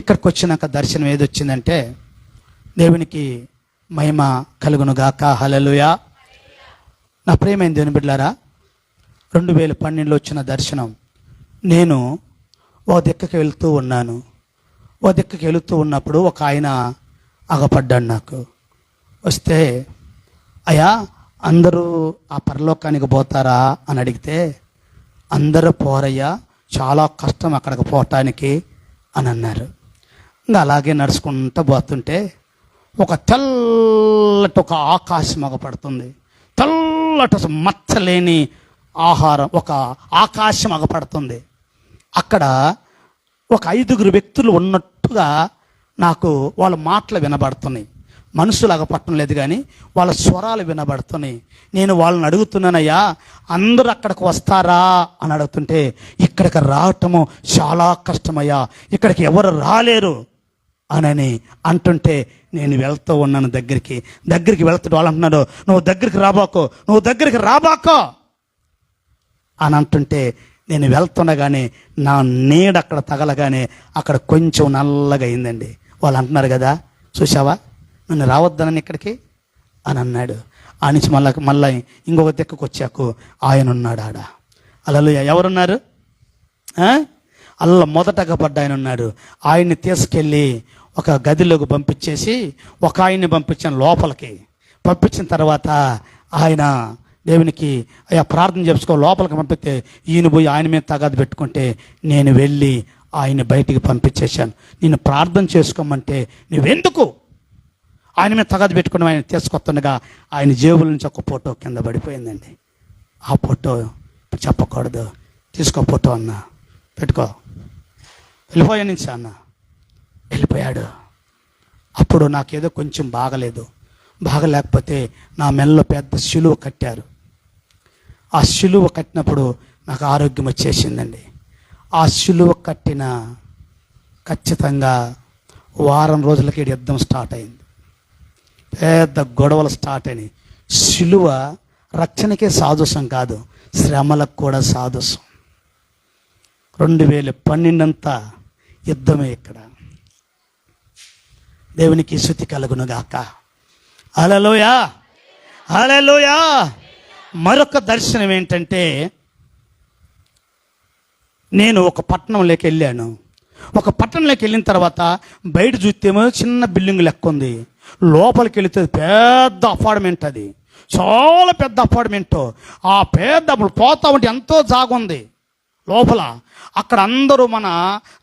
ఇక్కడికి వచ్చినాక దర్శనం ఏది వచ్చిందంటే దేవునికి మహిమ కలుగునుగాక. హలలుయా నా ప్రేమైన దేవుని బిడ్డారా రెండు వేల పన్నెండులో వచ్చిన దర్శనం. నేను ఓ దిక్కకి వెళుతూ ఉన్నాను. ఓ దిక్కకి వెళుతూ ఉన్నప్పుడు ఒక ఆయన అగపడ్డాడు నాకు. వస్తే అయ్యా అందరూ ఆ పరలోకానికి పోతారా? అని అడిగితే అందరూ పోరయ్యా చాలా కష్టం అక్కడికి పోవటానికి అని అన్నారు. ఇంకా అలాగే నడుచుకుంటూ పోతుంటే ఒక తెల్లటి ఒక ఆకాశం అగపడుతుంది తెల్లటి మచ్చలేని ఆహారం ఒక ఆకాశం అగపడుతుంది అక్కడ ఒక ఐదుగురు వ్యక్తులు ఉన్నట్టుగా నాకు వాళ్ళ మాటలు వినబడుతున్నాయి. మనుషులు అగపట్టడం లేదు కానీ వాళ్ళ స్వరాలు వినబడుతున్నాయి. నేను వాళ్ళని అడుగుతున్నానయ్యా అందరూ అక్కడికి వస్తారా అని అడుగుతుంటే ఇక్కడికి రావటము చాలా కష్టమయ్యా. ఇక్కడికి ఎవరు రాలేరు. అనని అంటుంటే నేను వెళ్తూ ఉన్నాను దగ్గరికి. దగ్గరికి వెళ్తాడు వాళ్ళు అంటున్నాడు నువ్వు దగ్గరికి రాబాకో నువ్వు దగ్గరికి రాబాకో. అని అంటుంటే నేను వెళ్తుండగానే నా నీడ అక్కడ తగలగానే అక్కడ కొంచెం నల్లగా అయిందండి. వాళ్ళు అంటున్నారు కదా చూసావా నన్ను రావద్దనని ఇక్కడికి? అని అన్నాడు. ఆ నుంచి మళ్ళా మళ్ళీ ఇంకొక దిక్కుకు వచ్చాకు. ఆయన ఉన్నాడు ఆడ. అలలు ఎవరున్నారు? అల్ల మొదటగా పడ్డ ఆయన ఉన్నాడు. ఆయన్ని తీసుకెళ్ళి ఒక గదిలోకి పంపించేసి ఒక ఆయన్ని పంపించాను లోపలికి. పంపించిన తర్వాత ఆయన దేవునికి అయ్యా ప్రార్థన చేసుకో లోపలికి పంపిస్తే ఈయన పోయి ఆయన మీద తగాదు పెట్టుకుంటే నేను వెళ్ళి ఆయన్ని బయటికి పంపించేశాను. నేను ప్రార్థన చేసుకోమంటే నువ్వెందుకు? ఆయన మీద తగాదు పెట్టుకుని ఆయన తీసుకొస్తుండగా ఆయన జేబుల నుంచి ఒక ఫోటో కింద పడిపోయిందండి. ఆ ఫోటో చెప్పకూడదు. తీసుకో ఫోటో అన్న. పెట్టుకో. వెళ్ళిపోయా నుంచి అన్న. వెళ్ళిపోయాడు. అప్పుడు నాకేదో కొంచెం బాగలేదు. బాగలేకపోతే నా మెల్లో పెద్ద శిలువ కట్టారు. ఆ శిలువ కట్టినప్పుడు నాకు ఆరోగ్యం వచ్చేసిందండి. ఆ శిలువ కట్టిన ఖచ్చితంగా వారం రోజులకి ఈడ యుద్ధం స్టార్ట్ అయింది. పెద్ద గొడవలు స్టార్ట్ అయినాయి. శిలువ రక్షణకే సాదృశ్యం కాదు శ్రమలకు కూడా సాదృశ్యం. రెండు వేల పన్నెండంతా యుద్ధమే ఇక్కడ. దేవునికి శృతి కలుగునుగాక. అలలోయా అలలోయా మరొక దర్శనం ఏంటంటే నేను ఒక పట్టణంలోకి వెళ్ళాను. ఒక పట్టణంలోకి వెళ్ళిన తర్వాత బయట చూస్తేమో చిన్న బిల్డింగ్ లెక్క ఉంది. లోపలికి వెళితే పెద్ద అపార్ట్మెంట్ అది. చాలా పెద్ద అపార్ట్మెంట్. ఆ పెద్ద పోతా ఉంటే ఎంతో జాగుంది లోపల అక్కడ అందరూ మన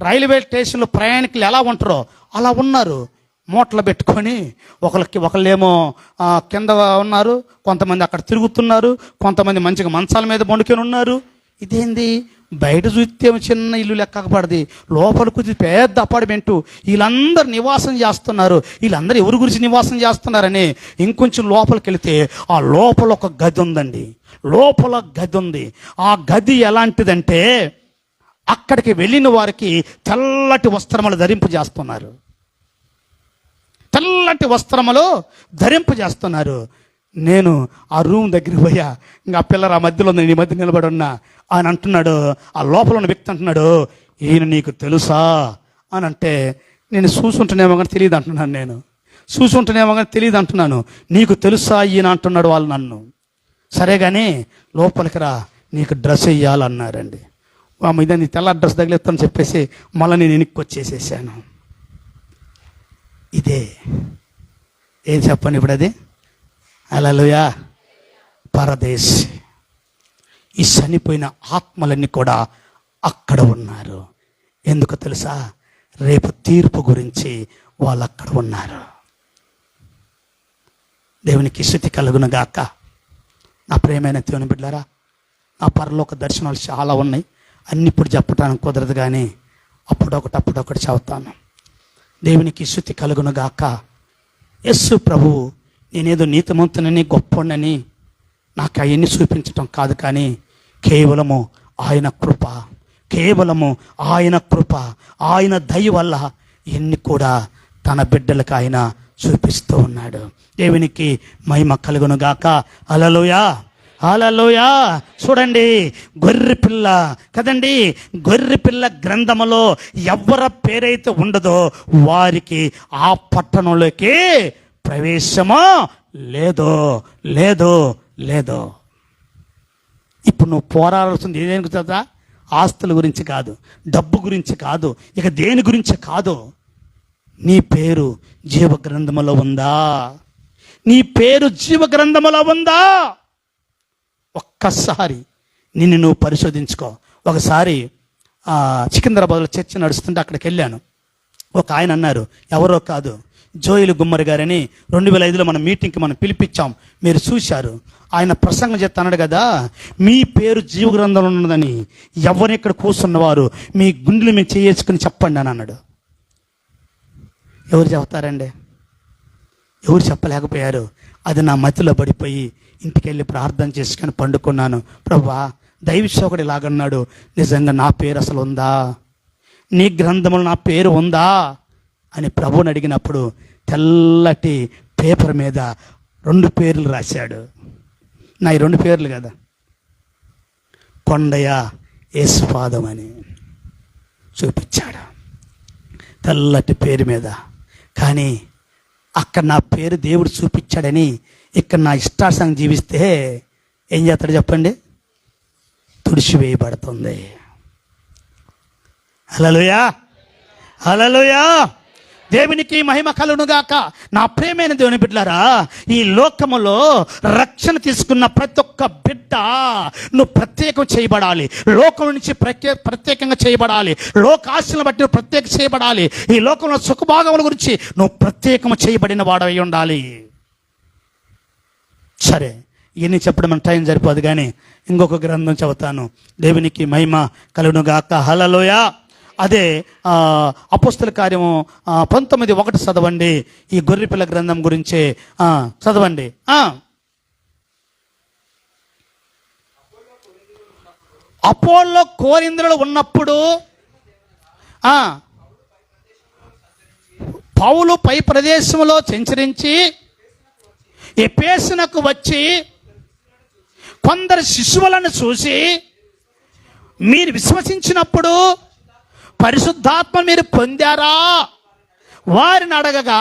రైల్వే స్టేషన్లో ప్రయాణికులు ఎలా ఉంటారో అలా ఉన్నారు. మూటలు పెట్టుకొని ఒకరికి ఒకళ్ళేమో కింద ఉన్నారు కొంతమంది అక్కడ తిరుగుతున్నారు కొంతమంది మంచిగా మంచాల మీద పండుకొని ఉన్నారు. ఇదేంది? బయట చూస్తే చిన్న ఇల్లు లెక్కపడది లోపల కూర్చి పెద్ద అపార్ట్మెంటు. వీళ్ళందరూ నివాసం చేస్తున్నారు. వీళ్ళందరూ ఎవరి గురించి నివాసం చేస్తున్నారని ఇంకొంచెం లోపలికి వెళితే ఆ లోపల ఒక గది ఉందండి. లోపల గది ఉంది. ఆ గది ఎలాంటిదంటే అక్కడికి వెళ్ళిన వారికి తెల్లటి వస్త్రములు ధరింపు చేస్తున్నారు తెల్లటి వస్త్రములు ధరింపు చేస్తున్నారు నేను ఆ రూమ్ దగ్గరికి పోయా. ఇంకా ఆ పిల్లలు ఆ మధ్యలో ఉంది, నీ మధ్య నిలబడి ఉన్నా అని అంటున్నాడు. ఆ లోపల ఉన్న వ్యక్తి అంటున్నాడు ఈయన నీకు తెలుసా? అని అంటే నేను చూసుంటున్నామో కానీ తెలియదు అంటున్నాను నేను. చూసుంటున్నామో కానీ తెలియదు అంటున్నాను. నీకు తెలుసా ఈయన? అంటున్నాడు వాళ్ళు నన్ను. సరే కానీ లోపలికి రా నీకు డ్రెస్ వేయాలన్నారండి ఆ మీద నీ తెల్ల డ్రెస్ తగిలేస్తాను చెప్పేసి మళ్ళీ నేను వెనక్కి వచ్చేసేసాను. ఇదే. ఏం చెప్పండి ఇప్పుడు అది? అలలుయా పరదేశ్. ఈ చనిపోయిన ఆత్మలన్నీ కూడా అక్కడ ఉన్నారు. ఎందుకు తెలుసా? రేపు తీర్పు గురించి వాళ్ళు అక్కడ ఉన్నారు. దేవునికి శృతి కలుగును గాక. నా ప్రేమైన దేవుని బిడ్డారా నా పరలోక దర్శనాలు చాలా ఉన్నాయి. అన్ని ఇప్పుడు చెప్పడానికి కుదరదు కానీ అప్పుడొకటి అప్పుడొకటి చదువుతాను దేవునికి శృతి కలుగును గాక. యస్సు ప్రభు నేనేదో నీతిమంతునని గొప్పనని నాకు అవన్నీ చూపించటం కాదు కానీ కేవలము ఆయన కృప కేవలము ఆయన కృప ఆయన దయ వల్ల ఎన్ని కూడా తన బిడ్డలకు ఆయన చూపిస్తూ ఉన్నాడు. దేవునికి మహిమ కలుగును గాక. అలలోయా హాలలోయా చూడండి గొర్రె పిల్ల. కదండి గొర్రె పిల్ల గ్రంథములో ఎవరి పేరైతే ఉండదో వారికి ఆ పట్టణంలోకి ప్రవేశమో? లేదో లేదో లేదో. ఇప్పుడు నువ్వు పోరాడాల్సింది ఏదేనికి కదా ఆస్తుల గురించి కాదు డబ్బు గురించి కాదు ఇక దేని గురించి కాదు? నీ పేరు జీవ గ్రంథములో ఉందా? నీ పేరు జీవ గ్రంథములో ఉందా? ఒక్కసారి నిన్ను నువ్వు పరిశోధించుకో. ఒకసారి సికింద్రాబాద్లో చర్చ నడుస్తుంటే అక్కడికి వెళ్ళాను. ఒక ఆయన అన్నారు ఎవరో కాదు జోయిలు గుమ్మరి గారని రెండు వేల ఐదులో మనం మీటింగ్కి మనం పిలిపించాం. మీరు చూశారు. ఆయన ప్రసంగం చెప్తా కదా మీ పేరు జీవ గ్రంథంలో ఉన్నదని ఎవరు ఇక్కడ కూర్చున్నవారు మీ గుండెలు మీరు చేసుకుని చెప్పండి అని అన్నాడు. ఎవరు చెప్తారండి? ఎవరు చెప్పలేకపోయారు? అది నా మతిలో పడిపోయి ఇంటికి వెళ్ళి ప్రార్థన చేసుకొని పండుకున్నాను. ప్రభా దైవశోకుడు ఇలాగన్నాడు. నిజంగా నా పేరు అసలు ఉందా? నీ గ్రంథములు నా పేరు ఉందా? అని ప్రభువుని అడిగినప్పుడు తెల్లటి పేపర్ మీద రెండు పేర్లు రాశాడు. నా ఈ రెండు పేర్లు కదా. కొండయ్య యేసుపాదం అని చూపించాడు. తెల్లటి పేరు మీద. కానీ అక్కడ నా పేరు దేవుడు చూపించాడని ఇక్కడ నా ఇష్టాసంగా జీవిస్తే ఏం చేస్తాడు చెప్పండి? తుడిచివేయబడుతుంది. అలలుయా అలలుయా దేవునికి మహిమ కలునుగాక నా ప్రేమైన దేవుని బిడ్డలారా ఈ లోకములో రక్షణ తీసుకున్న ప్రతి ఒక్క బిడ్డ నువ్వు ప్రత్యేకం చేయబడాలి. లోకం నుంచి ప్రత్యే ప్రత్యేకంగా చేయబడాలి. లోకాశలను బట్టి నువ్వు ప్రత్యేక చేయబడాలి. ఈ లోకంలో సుఖభాగముల గురించి నువ్వు ప్రత్యేకం చేయబడిన వాడవై ఉండాలి. సరే ఇవన్నీ చెప్పడం మన టైం సరిపోదు కానీ ఇంకొక గ్రంథం చదువుతాను. దేవునికి మహిమ కలునుగాక హలలోయ అదే అపుస్తల కార్యము పంతొమ్మిది ఒకటి చదవండి. ఈ గొర్రెపిల్ల గ్రంథం గురించి చదవండి. అపోల్లో కోరింద్రులు ఉన్నప్పుడు పౌలు పై ప్రదేశంలో సంచరించి ఎపేసనకు వచ్చి కొందరు శిశువులను చూసి మీరు విశ్వసించినప్పుడు పరిశుద్ధాత్మ మీరు పొందారా? వారిని అడగగా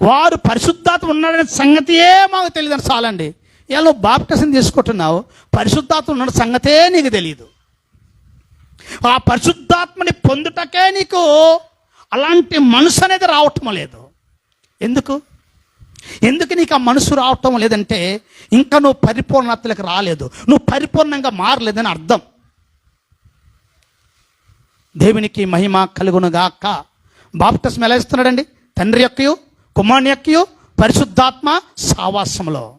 వారు పరిశుద్ధాత్మ ఉన్నాడనే సంగతియే మాకు తెలియదు చాలండి. ఇలా నువ్వు బాప్టిజం తీసుకుంటున్నావు? పరిశుద్ధాత్మ ఉన్న సంగతే నీకు తెలియదు ఆ పరిశుద్ధాత్మని పొందుటకే నీకు అలాంటి మనసు అనేది రావటం లేదు. ఎందుకు? ఎందుకు నీకు ఆ మనసు రావటం లేదంటే ఇంకా నువ్వు పరిపూర్ణతలకు రాలేదు. నువ్వు పరిపూర్ణంగా మారలేదని అర్థం. దేవునికి మహిమ కలుగునుగాక. బాప్టిస్మ ఎలా ఇస్తున్నాడండి? తండ్రి యొక్కయు కుమారుని యొక్కయు పరిశుద్ధాత్మ సావాసంలో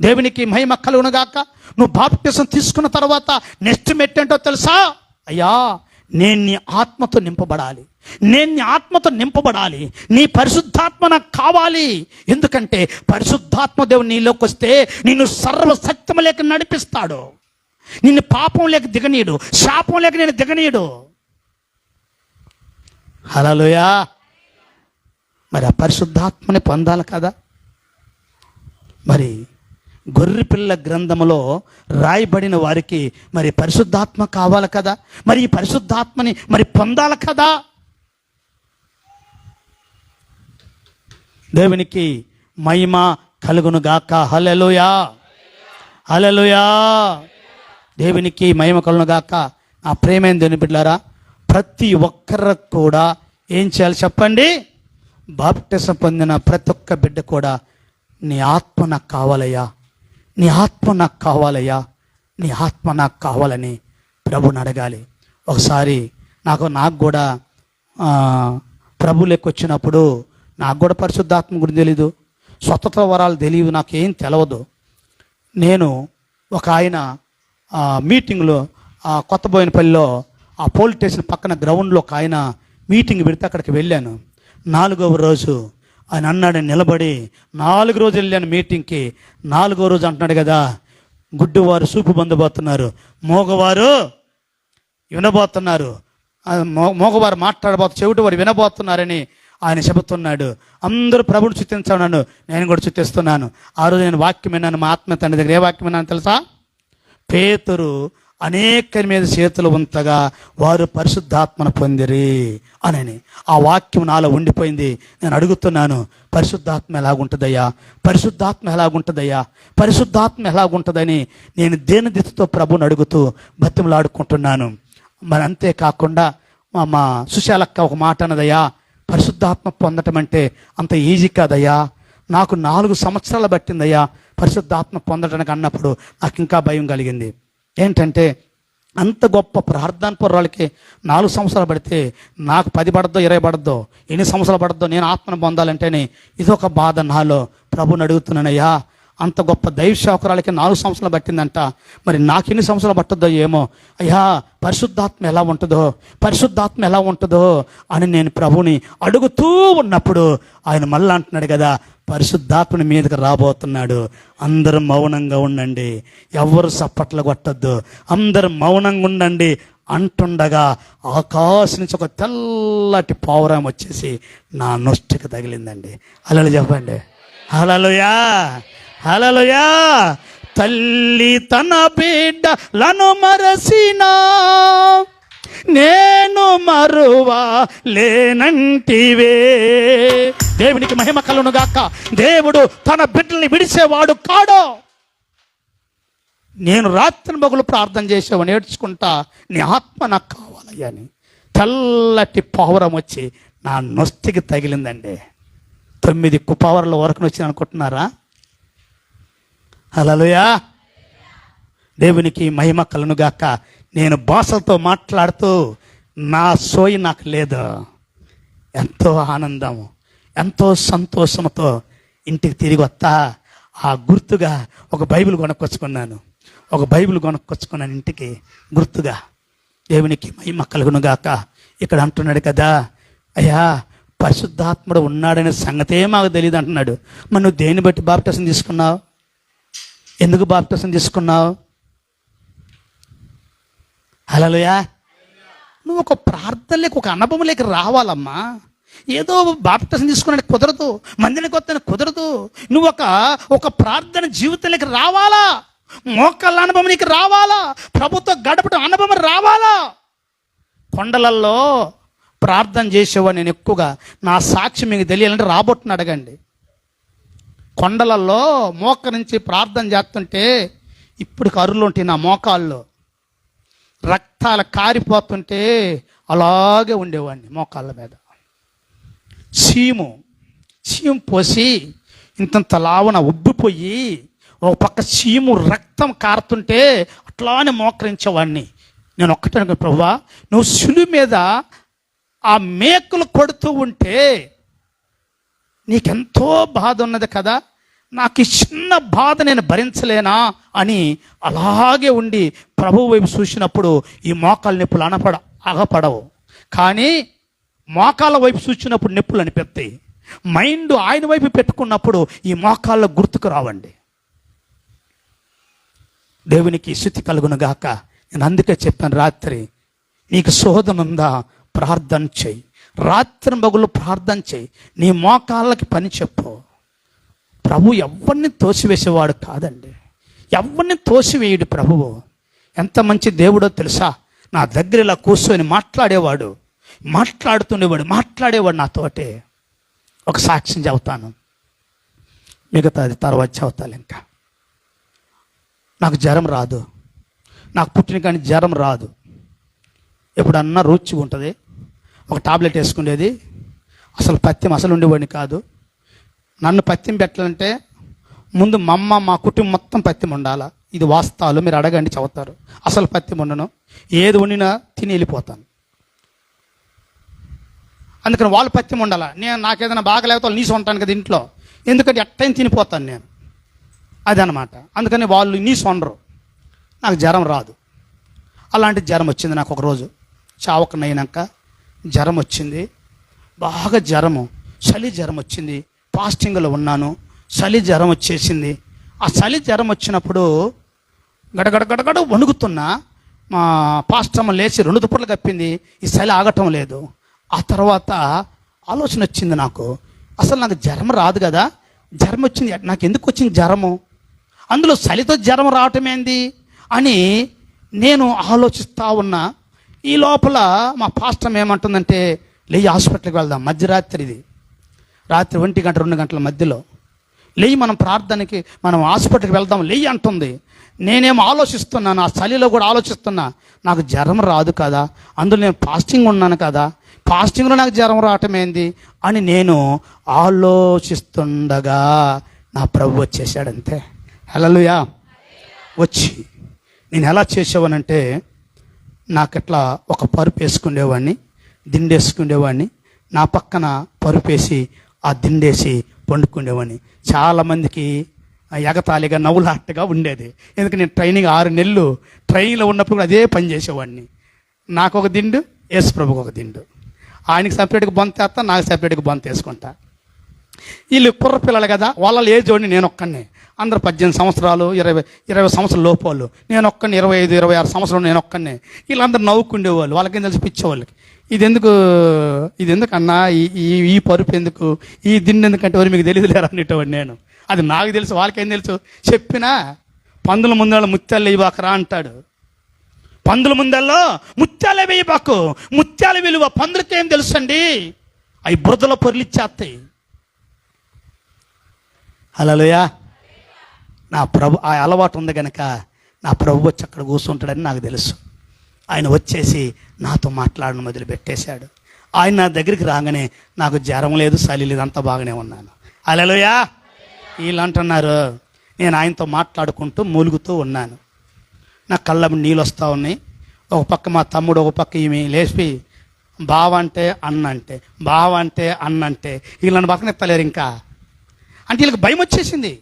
దేవునికి మహిమ కలుగునుగాక. నువ్వు బాప్టిజం తీసుకున్న తర్వాత నెక్స్ట్ మెట్టేంటో తెలుసా? అయ్యా నేను నీ ఆత్మతో నింపబడాలి. నేను నీ ఆత్మతో నింపబడాలి. నీ పరిశుద్ధాత్మ నాకు కావాలి. ఎందుకంటే పరిశుద్ధాత్మ దేవుడు నీలోకి వస్తే నిన్ను సర్వసత్యం లేక నడిపిస్తాడు. నిన్ను పాపం లేక దిగనీయుడు. శాపం లేక నేను దిగనీయుడు. హలోయా మరి ఆ పరిశుద్ధాత్మని పొందాలి కదా. మరి గొర్రెపిల్ల గ్రంథములో రాయబడిన వారికి మరి పరిశుద్ధాత్మ కావాలి కదా. మరి ఈ పరిశుద్ధాత్మని మరి పొందాలి కదా. దేవునికి మహిమ కలుగును గాక హలలుయా హలలుయా దేవునికి మహిమ కలుగును గాక ఆ ప్రేమైన దేవుని బిడ్డారా ప్రతి ఒక్కరు కూడా ఏం చేయాలి చెప్పండి? బాప్టిజం పొందిన ప్రతి ఒక్క బిడ్డ కూడా నీ ఆత్మ నాకు కావాలయ్యా. నీ ఆత్మ నాకు కావాలయ్యా. నీ ఆత్మ నాకు కావాలని ప్రభుని అడగాలి. ఒకసారి నాకు నాకు కూడా ఆ, ప్రభు లెక్కొచ్చినప్పుడు నాకు కూడా పరిశుద్ధాత్మ గురించి తెలీదు. స్వతంత్ర వరాలు తెలియదు నాకేం తెలవదు. నేను ఒక ఆయన మీటింగ్లో ఆ కొత్తబోయినపల్లిలో ఆ పోలీస్ స్టేషన్ పక్కన గ్రౌండ్లో ఒక ఆయన మీటింగ్ పెడితే అక్కడికి వెళ్ళాను. నాలుగవ రోజు ఆయన అన్నాడు నిలబడి నాలుగు రోజులు వెళ్ళాను మీటింగ్కి. నాలుగో రోజు అంటున్నాడు కదా గుడ్డివారు సూపు పొందబోతున్నారు. మోగవారు వినబోతున్నారు. మో- మోగవారు మాట్లాడబోతు చెవిటి వారు వినబోతున్నారని ఆయన చెబుతున్నాడు అందరూ ప్రభుని చుట్టించాను నేను కూడా చుట్టిస్తున్నాను ఆ రోజు నేను వాక్యం విన్నాను మా ఆత్మ తండ్రి దగ్గర ఏ వాక్యం విన్నాను తెలుసా? పేతురు అనేకరి మీద చేతులు ఉంతగా వారు పరిశుద్ధాత్మను పొందిరి అనని. ఆ వాక్యం నాలో ఉండిపోయింది. నేను అడుగుతున్నాను పరిశుద్ధాత్మ ఎలాగుంటుందయ్యా? పరిశుద్ధాత్మ ఎలాగుంటుందయ్యా? పరిశుద్ధాత్మ ఎలాగుంటుందని నేను దేని దిశతో ప్రభుని అడుగుతూ బతిమలాడుకుంటున్నాను? మరి అంతేకాకుండా మా మా సుశాలక్క ఒక మాట అన్నదయ్యా పరిశుద్ధాత్మ పొందటం అంటే అంత ఈజీ కాదయ్యా. నాకు నాలుగు సంవత్సరాలు పట్టిందయ్యా పరిశుద్ధాత్మ పొందడానికి అన్నప్పుడు నాకు ఇంకా భయం కలిగింది. ఏంటంటే అంత గొప్ప ప్రార్థన పొర్రాళ్ళకి నాలుగు సంవత్సరాలు పడితే నాకు పది పడద్దో ఇరవై పడద్దో ఎన్ని సంవత్సరాలు పడద్దో నేను ఆత్మను పొందాలంటేనే ఇదొక బాధ నాలో ప్రభుని అడుగుతున్నానయ్యా. అంత గొప్ప దైవ శాకురాలకి నాలుగు సంవత్సరాలు పట్టిందంట. మరి నాకు ఎన్ని సంవత్సరాలు పట్టద్దో ఏమో? అయ్యా పరిశుద్ధాత్మ ఎలా ఉంటుందో? పరిశుద్ధాత్మ ఎలా ఉంటుందో అని నేను ప్రభుని అడుగుతూ ఉన్నప్పుడు ఆయన మళ్ళీ అంటున్నాడు కదా పరిశుద్ధాత్మని మీదకి రాబోతున్నాడు. అందరూ మౌనంగా ఉండండి. ఎవరు చప్పట్లు కొట్టద్దు. అందరూ మౌనంగా ఉండండి అంటుండగా ఆకాశం నుంచి ఒక తెల్లటి పావురం వచ్చేసి నా నొష్టికి తగిలిందండి. అలలు చెప్పండి. అలలుయా! హలలుయా తల్లి తన బిడ్డలను మరసినా. నేను మరువా లేనంటివే దేవునికి మహిమ కలును గాక. దేవుడు తన బిడ్డల్ని విడిచేవాడు కాడో. నేను రాత్రి మగులు ప్రార్థన చేసేవాడు నేర్చుకుంటా నీ ఆత్మ నాకు కావాలయ్యా అని తెల్లటి పావురం వచ్చి నా నొస్తికి తగిలిందండి. తొమ్మిది కుపవర్ల వరకు వచ్చింది అనుకుంటున్నారా? అలలుయా దేవునికి మహిమ కలనుగాక నేను భాషలతో మాట్లాడుతూ నా సోయి నాకు లేదు. ఎంతో ఆనందము ఎంతో సంతోషంతో ఇంటికి తిరిగి వస్తా. ఆ గుర్తుగా ఒక బైబిల్ కొనుక్కొచ్చుకున్నాను. ఒక బైబిల్ కొనుక్కొచ్చుకున్నాను ఇంటికి. గుర్తుగా దేవునికి మహిమ కలుగును గాక. ఇక్కడ అంటున్నాడు కదా అయ్యా పరిశుద్ధాత్ముడు ఉన్నాడనే సంగతే మాకు తెలియదు అంటున్నాడు. మరి నువ్వు దేన్ని బట్టి బాప్టిజం తీసుకున్నావు? ఎందుకు బాప్టిజం తీసుకున్నావు? హలోయా నువ్వు ఒక ప్రార్థనలోకి ఒక అనుభవంలోకి రావాలమ్మా. ఏదో బాప్టిజం తీసుకున్నానికి కుదరదు మందిని కొత్తని కుదరదు. నువ్వు ఒక ఒక ప్రార్థన జీవితంలోకి రావాలా? మోకాళ్ళ అనుభవం నీకు రావాలా? ప్రభుత్వ గడపడం అనుభవం రావాలా? కొండలల్లో ప్రార్థన చేసేవాడు నేను ఎక్కువగా. నా సాక్షి మీకు తెలియాలంటే రాబోట్టుని అడగండి. కొండలలో మోక నుంచి ప్రార్థన చేస్తుంటే ఇప్పుడు కరులుంటే ఉంటాయి నా మోకాల్లో రక్తాలు కారిపోతుంటే అలాగే ఉండేవాడిని మోకాళ్ళ మీద. సీము సీము పోసి ఇంతంత లావున ఉబ్బిపోయి ఒక పక్క సీము రక్తం కారుతుంటే అట్లానే మోకరించేవాడిని. నేను ఒక్కటే ప్రభువా నువ్వు సులు మీద ఆ మేకులు కొడుతూ ఉంటే నీకెంతో బాధ ఉన్నది కదా నాకు చిన్న బాధ నేను భరించలేనా అని అలాగే ఉండి ప్రభు వైపు చూసినప్పుడు ఈ మోకాలు నొప్పులు అనపడ అగపడవు. కానీ మోకాల వైపు చూసినప్పుడు నొప్పులు అనిపిస్తాయి. మైండ్ ఆయన వైపు పెట్టుకున్నప్పుడు ఈ మోకాళ్ళ గుర్తుకు రావండి. దేవునికి శుతి కలుగునగాక నేను అందుకే చెప్పాను రాత్రి నీకు శోధన ఉందా ప్రార్థన చెయ్యి. రాత్రి మగులు ప్రార్థన చెయ్యి నీ మోకాళ్ళకి పని చెప్పు. ప్రభు ఎవరిని తోసివేసేవాడు కాదండి. ఎవరిని తోసివేయుడు ప్రభువు ఎంత మంచి దేవుడో తెలుసా? నా దగ్గర ఇలా కూర్చొని మాట్లాడేవాడు. మాట్లాడుతుండేవాడు మాట్లాడేవాడు నాతోటే ఒక సాక్ష్యం చెబుతాను. మిగతాది తర్వాత చెబుతాను ఇంకా. నాకు జ్వరం రాదు. నాకు పుట్టిన కానీ జ్వరం రాదు. ఎప్పుడన్నా రుచి ఉంటుంది? ఒక టాబ్లెట్ వేసుకునేది. అసలు పత్యం అసలు ఉండేవాడిని కాదు. నన్ను పత్యం పెట్టాలంటే ముందు మా అమ్మ మా కుటుంబం మొత్తం పత్యం ఉండాలా? ఇది వాస్తవాలు మీరు అడగండి చదువుతారు. అసలు పత్యం ఉండను. ఏది వండినా తిని వెళ్ళిపోతాను. అందుకని వాళ్ళు పత్యం ఉండాలా? నేను నాకేదైనా బాగలేకపోతే వాళ్ళు నీసు ఉంటాను కదా ఇంట్లో. ఎందుకంటే ఎట్టయిన తినిపోతాను నేను. అదనమాట. అందుకని వాళ్ళు నీసు వండరు నాకు జ్వరం రాదు. అలాంటి జ్వరం వచ్చింది నాకు ఒకరోజు. చావకనైనాక జ్వరం వచ్చింది బాగా జ్వరము. చలి జ్వరం వచ్చింది ఫాస్టింగ్లో ఉన్నాను. చలి జ్వరం వచ్చేసింది ఆ చలి జ్వరం వచ్చినప్పుడు గడగడ గడగడ వణుకుతున్నా మా పాస్టమ్మ లేచి రెండు దుప్పట్లు కప్పింది. ఈ చలి ఆగటం లేదు. ఆ తర్వాత ఆలోచన వచ్చింది నాకు. అసలు నాకు జ్వరం రాదు కదా. జ్వరం వచ్చింది నాకు ఎందుకు వచ్చింది జ్వరము? అందులో చలితో జ్వరం రావటం ఏంది అని నేను ఆలోచిస్తూ ఉన్నా. ఈ లోపల మా పాస్టమ్ ఏమంటుందంటే లేయి హాస్పిటల్కి వెళ్దాం మధ్యరాత్రి ఇది. రాత్రి ఒంటి గంట రెండు గంటల మధ్యలో. లేయి మనం ప్రార్థనకి మనం హాస్పిటల్కి వెళ్దాం లేయి అంటుంది. నేనేం ఆలోచిస్తున్నాను ఆ చలిలో కూడా ఆలోచిస్తున్నా నాకు జ్వరం రాదు కదా అందులో నేను ఫాస్టింగ్ ఉన్నాను కదా ఫాస్టింగ్లో నాకు జ్వరం రావటమేంది అని నేను ఆలోచిస్తుండగా నా ప్రభు వచ్చేసాడంతే హలలుయా వచ్చి నేను ఎలా చేసేవానంటే నాకట్లా ఒక పరుపు వేసుకునేవాడిని దిండేసుకునేవాడిని నా పక్కన పరుపు వేసి ఆ దిండేసి పండుకునేవాడిని. చాలామందికి ఎగతాళిగా నవ్వులాటగా ఉండేది. ఎందుకంటే నేను ట్రైనింగ్ ఆరు నెలలు ట్రైన్లో ఉన్నప్పుడు కూడా అదే పని చేసేవాడిని. నాకు ఒక దిండు యేసు ప్రభుకు ఒక దిండు. ఆయనకి సపరేట్గా బొంత వేస్తా నాకు సపరేట్గా బొంత వేసుకుంటా. వీళ్ళు కుర్ర పిల్లలు కదా వాళ్ళ ఏజ్ వాడిని నేను ఒక్కడిని అందరు పద్దెనిమిది సంవత్సరాలు ఇరవై ఇరవై సంవత్సరాల లోపాలు నేను ఒక్కడిని ఇరవై ఐదు ఇరవై ఆరు సంవత్సరాలు నేను ఒక్కడిని వీళ్ళందరూ నవ్వుకుండేవాళ్ళు వాళ్ళకేం తెలిసి పిచ్చేవాళ్ళకి ఇది ఎందుకు ఇది ఎందుకన్నా ఈ ఈ ఈ పరుపు ఎందుకు ఈ దిండు ఎందుకంటే ఎవరు మీకు తెలియదు లేరు అనేటవాడు నేను. అది నాకు తెలుసు వాళ్ళకేం తెలుసు? చెప్పినా పందుల ముందల ముత్యాలు ఇవ్వకరా అంటాడు. పందుల ముందల్లో ముత్యాలే వేయబాకు. ముత్యాల విలువ పందులకేం తెలుసండి? అవి బురదలో పొరిలిచ్చేస్తాయి. హలోయా నా ప్రభు ఆ అలవాటు ఉంది కనుక నా ప్రభు వచ్చి అక్కడ కూర్చుంటాడని నాకు తెలుసు. ఆయన వచ్చేసి నాతో మాట్లాడడం మొదలుపెట్టేశాడు. ఆయన నా దగ్గరికి రాగానే నాకు జ్వరం లేదు చలి లేదు అంతా బాగానే ఉన్నాను. అలలోయా వీళ్ళు అంటున్నారు నేను ఆయనతో మాట్లాడుకుంటూ మూలుగుతూ ఉన్నాను. నా కళ్ళ నీళ్ళు వస్తూ ఉన్నాయి. ఒక పక్క మా తమ్ముడు ఒక పక్క ఈమె లేచి బావ అంటే అన్న అంటే బావ అంటే అన్న అంటే వీళ్ళని బతకనెత్తలేరు ఇంకా. అంటే వీళ్ళకి భయం వచ్చేసింది.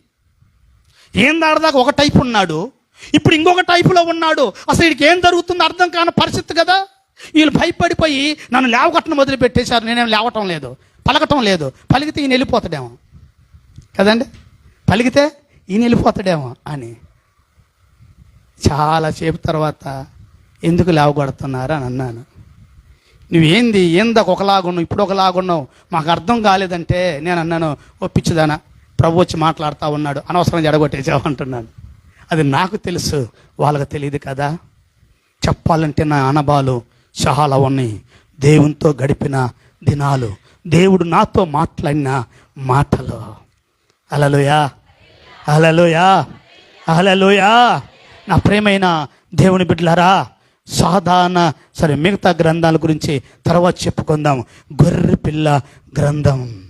ఏం దాడదాకా ఒక టైప్ ఉన్నాడు? ఇప్పుడు ఇంకొక టైపులో ఉన్నాడు. అసలు వీడికి ఏం జరుగుతుందో అర్థం కాని పరిస్థితి కదా? వీళ్ళు భయపడిపోయి నన్ను లేవగట్టడం మొదలుపెట్టేశారు. నేనేం లేవటం లేదు. పలకటం లేదు. పలికితే ఈయన వెళ్ళిపోతాడేమో. కదండి? పలికితే ఈయన వెళ్ళిపోతాడేమో అని. చాలాసేపు తర్వాత ఎందుకు లేవగొడుతున్నారు అని అన్నాను. నువ్వేంది? ఏందాక ఒకలాగున్నావు. ఇప్పుడు ఒకలాగున్నావు. మాకు అర్థం కాలేదంటే నేను అన్నాను ఓ పిచ్చిదానా ప్రభు వచ్చి మాట్లాడుతూ ఉన్నాడు. అనవసరం జడగొట్టేసావు అంటున్నాను అది నాకు తెలుసు. వాళ్ళకి తెలియదు కదా. చెప్పాలంటే నా అనుభవాలు చాలా ఉన్నాయి దేవునితో గడిపిన దినాలు. దేవుడు నాతో మాట్లాడిన మాటలు. అలలోయా అలలోయా అలలోయా నా ప్రేమైన దేవుని బిడ్డలారా సాధారణ సరే మిగతా గ్రంథాల గురించి తర్వాత చెప్పుకుందాం. గొర్రె పిల్ల గ్రంథం.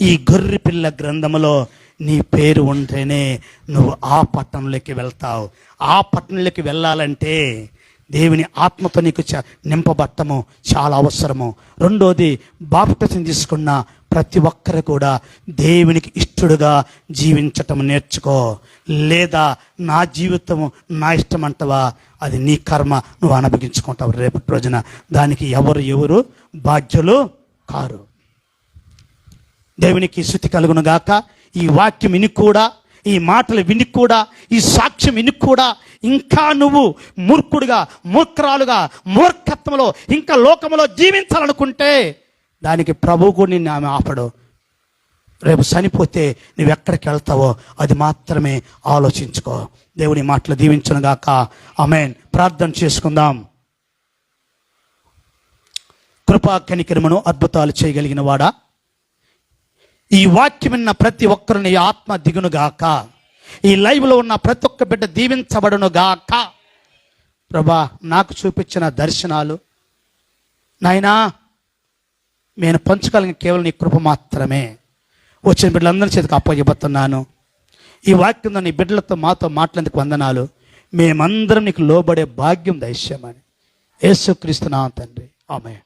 ఈ గొర్రె పిల్ల గ్రంథములో నీ పేరు ఉంటేనే నువ్వు ఆ పట్టణంలోకి వెళ్తావు. ఆ పట్టణంలోకి వెళ్ళాలంటే దేవుని ఆత్మతో నీకు చ- నింపబట్టము చాలా అవసరము. రెండోది బాప్టిజం తీసుకున్న ప్రతి ఒక్కరు కూడా దేవునికి ఇష్టడుగా జీవించటం నేర్చుకో. లేదా నా జీవితము నా ఇష్టం అంటవా? అది నీ కర్మ నువ్వు అనుభవించుకుంటావు రేపటి రోజున. దానికి ఎవరు ఎవరు బాధ్యులు కారు. దేవునికి శృతి కలుగును గాక. ఈ వాక్యం విని కూడా ఈ మాటలు విని కూడా ఈ సాక్ష్యం విని కూడా ఇంకా నువ్వు మూర్ఖుడుగా మూర్ఖరాలుగా మూర్ఖత్వంలో ఇంకా లోకంలో జీవించాలనుకుంటే దానికి ప్రభువు కూడా నిన్ను ఆమె ఆపడు. రేపు చనిపోతే నువ్వు ఎక్కడికి వెళ్తావో అది మాత్రమే ఆలోచించుకో. దేవుని మాటలు దీవించను గాక. ఆమెన్. ప్రార్థన చేసుకుందాం. కృపా కనికరమును అద్భుతాలు చేయగలిగిన వాడా? ఈ వాక్యం విన్న ప్రతి ఒక్కరిని ఆత్మ దిగును గాక ఈ లైవ్లో ఉన్న ప్రతి ఒక్క బిడ్డ దీవించబడును గాక ప్రభా నాకు చూపించిన దర్శనాలు. నాయనా నేను పంచగలిగిన కేవలం నీ కృప మాత్రమే. వచ్చిన బిడ్డలందరి చేతికి అప్పచెబుతున్నాను ఈ వాక్యంలో నీ బిడ్డలతో మాతో మాట్లాడేందుకు వందనాలు. మేమందరం నీకు లోబడే భాగ్యం దైశ్యమని. యేసుక్రీస్తున్నా తండ్రి. ఆమె